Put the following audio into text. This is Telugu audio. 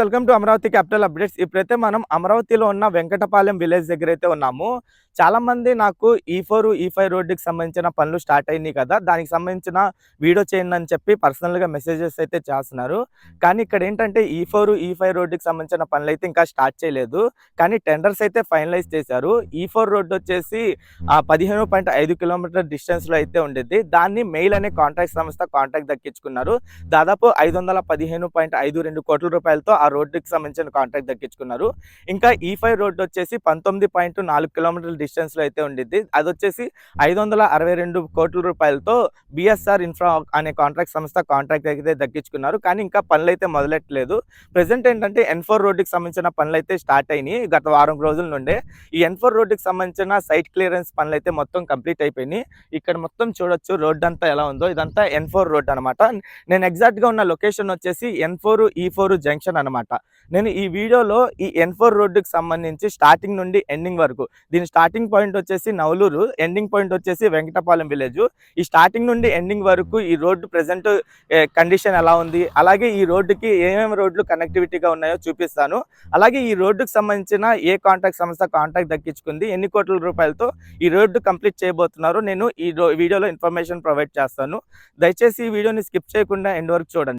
Welcome to Amaravati capital updates. ఇప్పుడైతే మనం అమరావతిలో ఉన్న వెంకటపాలెం విలేజ్ దగ్గర అయితే ఉన్నాము. చాలా మంది నాకు ఈ ఫోర్ ఈ ఫైవ్ రోడ్డుకి సంబంధించిన పనులు స్టార్ట్ అయినాయి కదా. దానికి సంబంధించిన వీడియో చేయండి అని చెప్పి పర్సనల్గా మెసేజెస్ అయితే చేస్తున్నారు. కానీ ఇక్కడ ఏంటంటే ఈ ఫోర్ ఈ ఫైవ్ రోడ్డుకి సంబంధించిన పనులు అయితే ఇంకా స్టార్ట్ చేయలేదు. కానీ టెండర్స్ అయితే ఫైనలైజ్ చేశారు. E ఈ ఫోర్ రోడ్డు వచ్చేసి పదిహేను పాయింట్ ఐదు కిలోమీటర్ డిస్టెన్స్లో అయితే ఉండేది దాన్ని మెయిల్ అనే కాంట్రాక్ట్ సంస్థ కాంట్రాక్ట్ దక్కించుకున్నారు. దాదాపు ఐదు వందల పదిహేను పాయింట్ ఐదు రెండు కోట్ల రూపాయలతో ఆ రోడ్డుకి సంబంధించిన కాంట్రాక్ట్ దక్కించుకున్నారు. ఇంకా e ఈ ఫైవ్ రోడ్డు వచ్చేసి పంతొమ్మిది పాయింట్ నాలుగు కిలోమీటర్ల డిస్టెన్స్లో అయితే ఉండిద్ది. అది వచ్చేసి ఐదు వందల అరవై రెండు కోట్ల రూపాయలతో బిఎస్ఆర్ ఇన్ఫ్రా అనే కాంట్రాక్ట్ సంస్థ కాంట్రాక్ట్ అయితే దక్కించుకున్నారు. కానీ ఇంకా పనులు అయితే మొదలెట్టలేదు. ప్రజెంట్ ఏంటంటే ఎన్ ఫోర్ రోడ్డుకి సంబంధించిన పనులు అయితే స్టార్ట్ అయినాయి గత వారం రోజుల నుండే. ఈ ఎన్ ఫోర్ రోడ్డుకి సంబంధించిన సైట్ క్లియరెన్స్ పనులు అయితే మొత్తం కంప్లీట్ అయిపోయినాయి. ఇక్కడ మొత్తం చూడొచ్చు రోడ్ అంతా ఎలా ఉందో. ఇదంతా ఎన్ ఫోర్ రోడ్ అనమాట. నేను ఎగ్జాక్ట్గా గా ఉన్న లొకేషన్ వచ్చేసి N four E four junction అనమాట నేను ఈ వీడియోలో ఈ ఎన్ ఫోర్ రోడ్డుకి సంబంధించి స్టార్టింగ్ నుండి ఎండింగ్ వరకు దీని స్టార్టింగ్ పాయింట్ వచ్చేసి నవలూరు ఎండింగ్ పాయింట్ వచ్చేసి వెంకటపాలెం విలేజ్ ఈ స్టార్టింగ్ నుండి ఎండింగ్ వరకు ఈ రోడ్డు ప్రజెంట్ కండిషన్ ఎలా ఉంది అలాగే ఈ రోడ్డుకి ఏమేమి రోడ్లు కనెక్టివిటీగా ఉన్నాయో చూపిస్తాను. అలాగే ఈ రోడ్డుకు సంబంధించిన ఏ కాంట్రాక్ట్ సంస్థ కాంట్రాక్ట్ దక్కించుకుంది ఎన్ని కోట్ల రూపాయలతో ఈ రోడ్డు కంప్లీట్ చేయబోతున్నారు నేను ఈ రో- వీడియోలో ఇన్ఫర్మేషన్ ప్రొవైడ్ చేస్తాను. దయచేసి ఈ వీడియోని స్కిప్ చేయకుండా ఎండ్ వరకు చూడండి.